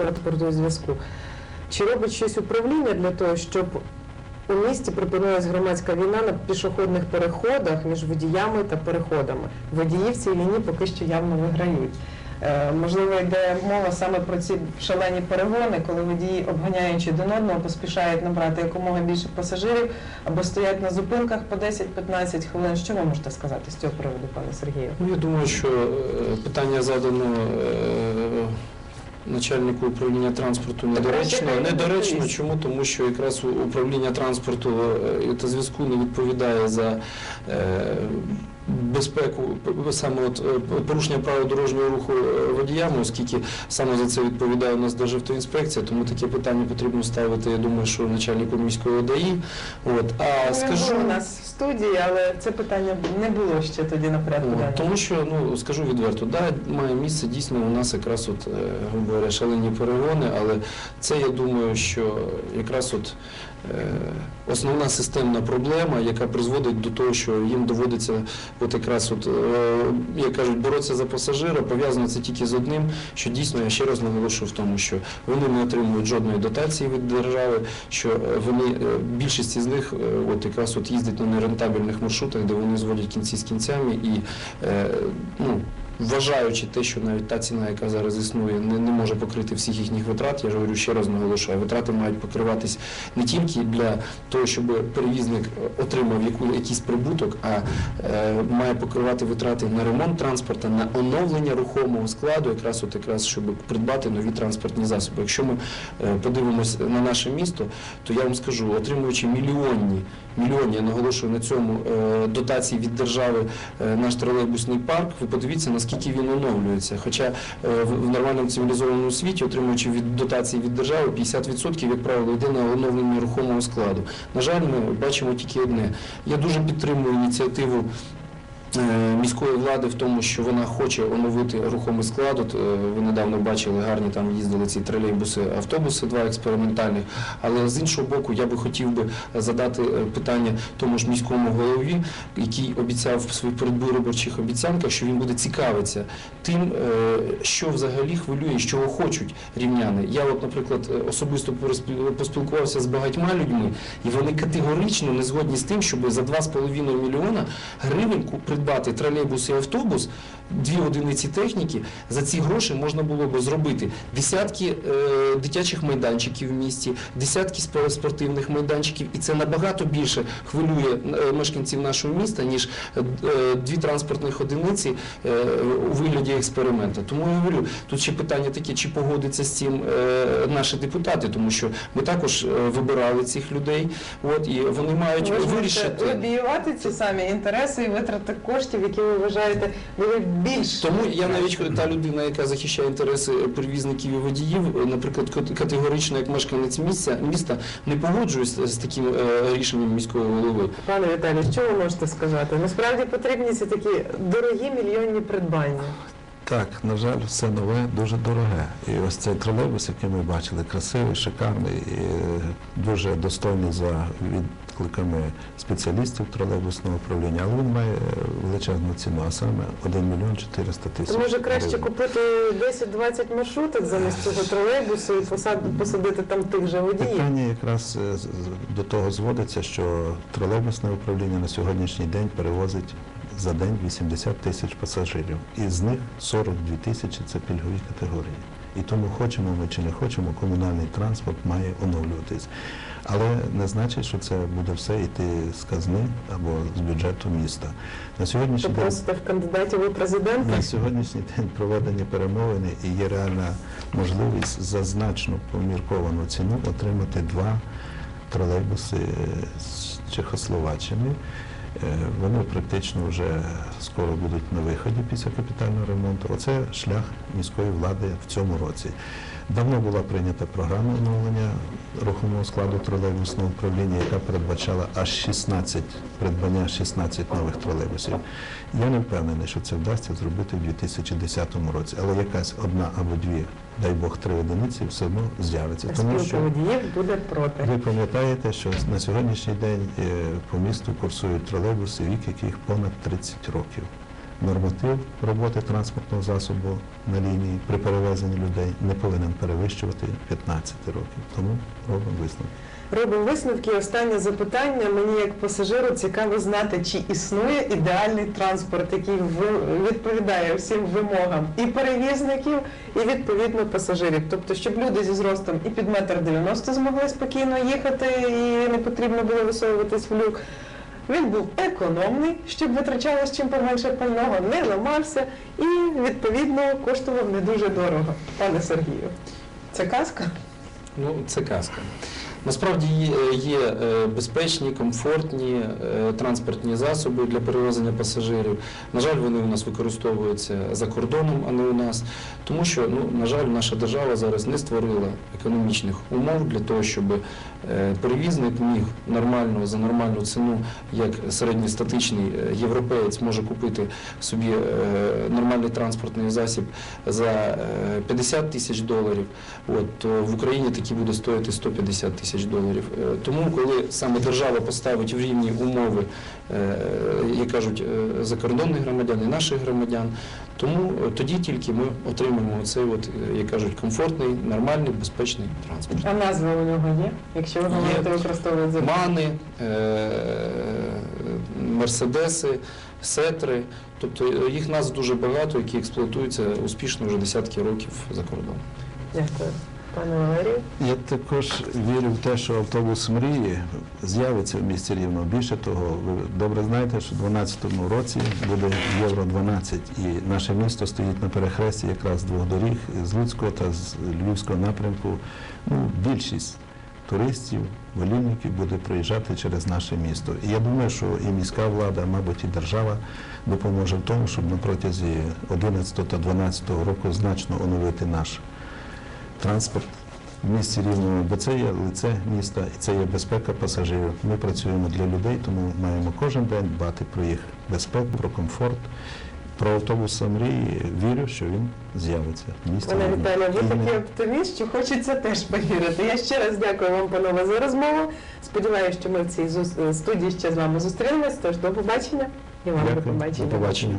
транспорту зв'язку. Чи робить щось управління для того, щоб у місті припинилась громадська війна на пішохідних переходах між водіями та переходами? Водії в цій війні поки що явно виграють. Е, Можливо, йде мова саме про ці шалені перегони, коли водії, обганяючи один одного, поспішають набрати якомога більше пасажирів або стоять на зупинках по 10-15 хвилин. Що ви можете сказати з цього приводу, пане Сергію? Ну, я думаю, що е, питання задано е, начальнику управління транспорту недоречно. Недоречно, чому? Тому що якраз управління транспорту е, та зв'язку не відповідає за е, безпеку, саме от е, порушення правил дорожнього руху е, водіями, оскільки саме за це відповідає у нас Державтоінспекція, тому таке питання потрібно ставити, я думаю, що начальнику міської ОДАІ. От. А Не скажу... було у нас в студії, але це питання не було ще тоді на порядку От. Тому що, ну скажу відверто, да, має місце дійсно у нас якраз от, е, говоря, шалені перегони, але це я думаю, що якраз от основна системна проблема, яка призводить до того, що їм доводиться от якраз от, е, як кажуть, боротися за пасажира, пов'язано це тільки з одним, що дійсно я ще раз наголошую в тому, що вони не отримують жодної дотації від держави, що е, вони е, більшість із них от якраз от їздять на нерентабельних маршрутах, де вони зводять кінці з кінцями і ну. Вважаючи те, що навіть та ціна, яка зараз існує, не, не може покрити всіх їхніх витрат, я ж говорю ще раз наголошую, витрати мають покриватись не тільки для того, щоб перевізник отримав яку, якийсь прибуток, а е, має покривати витрати на ремонт транспорту, на оновлення рухомого складу, якраз от якраз щоб придбати нові транспортні засоби. Якщо ми е, подивимось на наше місто, то я вам скажу, отримуючи мільйонні, мільйонні, я наголошую на цьому е, дотації від держави е, наш тролейбусний парк, ви подивіться, наскільки він оновлюється. Хоча е, в нормальному цивілізованому світі, отримуючи від дотації від держави, 50%, як правило, йде на оновлення рухомого складу. На жаль, ми бачимо тільки одне. Я дуже підтримую ініціативу. Е, Міської влади в тому, що вона хоче оновити рухомий склад. От, е, ви недавно бачили гарні там їздили ці тролейбуси, автобуси, два експериментальних. Але з іншого боку, я би хотів би задати е, питання тому ж міському голові, який обіцяв в своїх передвиборчих обіцянках, що він буде цікавитися тим, що взагалі хвилює, що хочуть рівняни. Я, от, наприклад, особисто поспілкувався з багатьма людьми, і вони категорично не згодні з тим, щоб за 2,5 мільйона гривень ку- придбати тролейбус і автобус, дві одиниці техніки. За ці гроші можна було би зробити десятки е, дитячих майданчиків в місті, десятки спо- спортивних майданчиків, і це набагато більше хвилює е, мешканців нашого міста, ніж е, дві транспортних одиниці е, у вигляді експерименту. Тому я говорю, тут ще питання таке, чи погодиться з цим е, наші депутати, тому що ми також е, вибирали цих людей, от і вони мають можете вирішити. лобіювати ці самі інтереси і витрати коштів, які ви вважаєте були більш Тому я навіть та людина, яка захищає інтереси перевізників і водіїв, наприклад, кат- категорично як мешканець місця міста не погоджуюсь з таким е, рішенням міської голови. пане Віталій, що ви можете сказати? Насправді потрібні ці такі дорогі мільйонні придбання. Так, на жаль, все нове, дуже дороге. І ось цей тролейбус, який ми бачили, красивий, шикарний, і дуже достойний за відкликами спеціалістів тролейбусного управління, але він має е, величезну ціну, а саме 1 мільйон 400 тисяч. Може краще купити 10-20 маршруток замість цього тролейбусу і посад- посадити там тих же водіїв. Питання якраз е, до того зводиться, що тролейбусне управління на сьогоднішній день перевозить за день 80 тисяч пасажирів, і з них 42 тисячі це пільгові категорії. І тому хочемо ми чи не хочемо, комунальний транспорт має оновлюватись. Але не значить, що це буде все йти з казни або з бюджету міста. На сьогоднішній день Попросите в кандидатів у президенти. на сьогоднішній день проведені перемовини і є реальна можливість за значно помірковану ціну отримати два тролейбуси е, з Чехословаччини. Е, Вони практично вже скоро будуть на виході після капітального ремонту. Оце шлях міської влади в цьому році. Давно була прийнята програма оновлення рухомого складу тролейбусного управління, яка передбачала аж 16 придбання 16 нових тролейбусів. Я не впевнений, що це вдасться зробити в 2010 році, але якась одна або дві, дай Бог, три одиниці все одно з'явиться. Тому що водіїв буде проти. ви пам'ятаєте, що на сьогоднішній день е, по місту курсують тролейбуси, вік яких понад 30 років. норматив роботи транспортного засобу на лінії при перевезенні людей не повинен перевищувати 15 років. Тому робимо висновок. Робимо висновки. Останнє запитання. Мені як пасажиру цікаво знати, чи існує ідеальний транспорт, який відповідає всім вимогам і перевізників, і відповідно пасажирів. Тобто, щоб люди зі зростом і під метр дев'яносто змогли спокійно їхати, і не потрібно було висовуватись в люк. Він був економний, щоб витрачалось чим поменше пального, не ламався і відповідно коштував не дуже дорого. Пане Сергію, це казка? Ну, це казка. Насправді є, е, безпечні, комфортні е, транспортні засоби для перевезення пасажирів. На жаль, вони у нас використовуються за кордоном, а не у нас. Тому що, ну, на жаль, наша держава зараз не створила економічних умов для того, щоб е, перевізник міг нормально за нормальну ціну, як середньостатичний е, європеєць може купити собі е, нормальний транспортний засіб за е, 50 тисяч доларів. От, то в Україні такі буде стоїти 150 тисяч доларів. Е, Тому, коли саме держава поставить в рівні умови, е, як кажуть, е, закордонних громадян і наших громадян, тому е, тоді тільки ми отримаємо цей, от, е, як кажуть, комфортний, нормальний, безпечний транспорт. А назва у нього є, якщо ви говорите використовувати за Мани, е, мерседеси, сетри, тобто їх нас дуже багато, які експлуатуються успішно вже десятки років за кордоном. Дякую. Пане Валерію. Я також вірю в те, що автобус мрії з'явиться в місті Рівно. Більше того, ви добре знаєте, що в 2012 році буде Євро 12, і наше місто стоїть на перехресті якраз двох доріг з Луцького та з Львівського напрямку. Ну, більшість туристів, волільників буде проїжджати через наше місто. І я думаю, що і міська влада, мабуть, і держава допоможе в тому, щоб на протязі 11 та 12 року значно оновити наш транспорт в місті Рівному, бо це є лице міста і це є безпека пасажирів. Ми працюємо для людей, тому маємо кожен день дбати про їх безпеку, про комфорт. Про автобус мрії вірю, що він з'явиться. Пане. Віталію, ви такий оптиміст, що хочеться теж повірити. Я ще раз дякую вам, панове, за розмову. Сподіваюся, що ми в цій студії ще з вами зустрінемось. Тож до побачення і вам до побачення. До побачення.